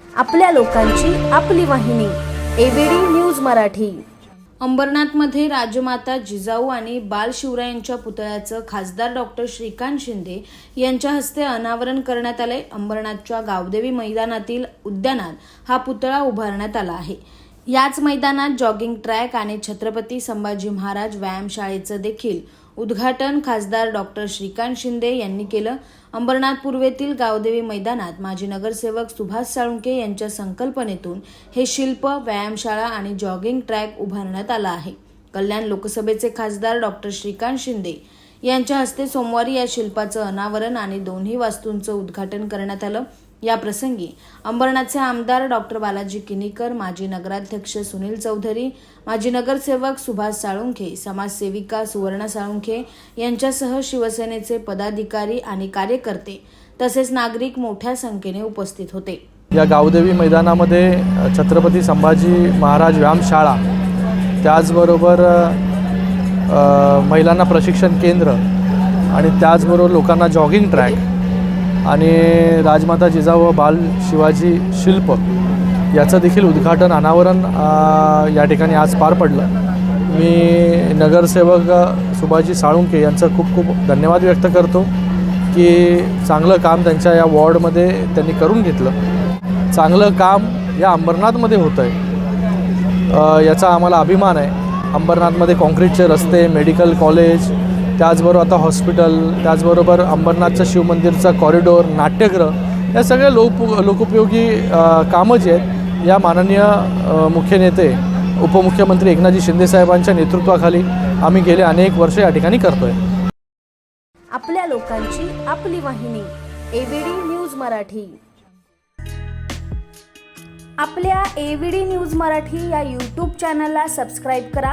आपल्या लोकांची आपली वाहिनी एबीडी न्यूज मराठी. अंबरनाथमध्ये राजमाता जिजाऊ आणि बाल शिवरायांच्या पुतळ्याचं खासदार डॉक्टर श्रीकांत शिंदे यांच्या हस्ते अनावरण करण्यात आले अंबरनाथच्या गावदेवी मैदानातील उद्यानात हा पुतळा उभारण्यात आला आहे. याच मैदानात जॉगिंग ट्रॅक आणि छत्रपती संभाजी महाराज व्यायामशाळेचं देखील उद्घाटन खासदार डॉक्टर श्रीकांत शिंदे यांनी केलं. अंबरनाथ पूर्वेतील गावदेवी मैदानात माजी नगरसेवक सुभाष साळुंके यांच्या संकल्पनेतून हे शिल्प व्यायामशाळा आणि जॉगिंग ट्रॅक उभारण्यात आला आहे. कल्याण लोकसभेचे खासदार डॉक्टर श्रीकांत शिंदे यांच्या हस्ते सोमवारी या शिल्पाचं अनावरण आणि दोन्ही वास्तूंचं उद्घाटन करण्यात आलं. या प्रसंगी अंबरनाथचे आमदार डॉक्टर बालाजी किनीकर माजी नगराध्यक्ष सुनील चौधरी माजी नगरसेवक सुभाष साळुंखे समाजसेविका सुवर्णा साळुंखे यांच्यासह शिवसेनेचे पदाधिकारी आणि कार्यकर्ते तसेच नागरिक मोठ्या संख्येने उपस्थित होते. या गावदेवी मैदानामध्ये छत्रपती संभाजी महाराज व्यायामशाळा त्याचबरोबर महिलांना प्रशिक्षण केंद्र आणि त्याचबरोबर लोकांना जॉगिंग ट्रॅक आणि राजमाता जिजाऊ व बाल शिवाजी शिल्प याचं देखील उद्घाटन अनावरण या ठिकाणी आज पार पडलं. मी नगरसेवक सुभाजी साळुंके यांचं खूप खूप धन्यवाद व्यक्त करतो की चांगलं काम त्यांच्या या वॉर्डमध्ये त्यांनी करून घेतलं. चांगलं काम या अंबरनाथमध्ये होतं आहे. याचा आम्हाला अभिमान आहे. अंबरनाथमध्ये कॉन्क्रीटचे रस्ते मेडिकल कॉलेज त्याचबरोबर आता हॉस्पिटल त्याचबरोबर अंबरनाथचं शिवमंदिरचा कॉरिडोर नाट्यगृह या सगळ्या लोक लोकोपयोगी कामं जी आहेत या माननीय मुख्य नेते उपमुख्यमंत्री एकनाथजी शिंदेसाहेबांच्या नेतृत्वाखाली आम्ही गेले अनेक वर्ष या ठिकाणी करतो आहे आपल्या लोकांची आपली वाहिनी एबीडी न्यूज मराठी. आपल्या एबीडी न्यूज मराठी या यूट्यूब चॅनलला सबस्क्राईब करा.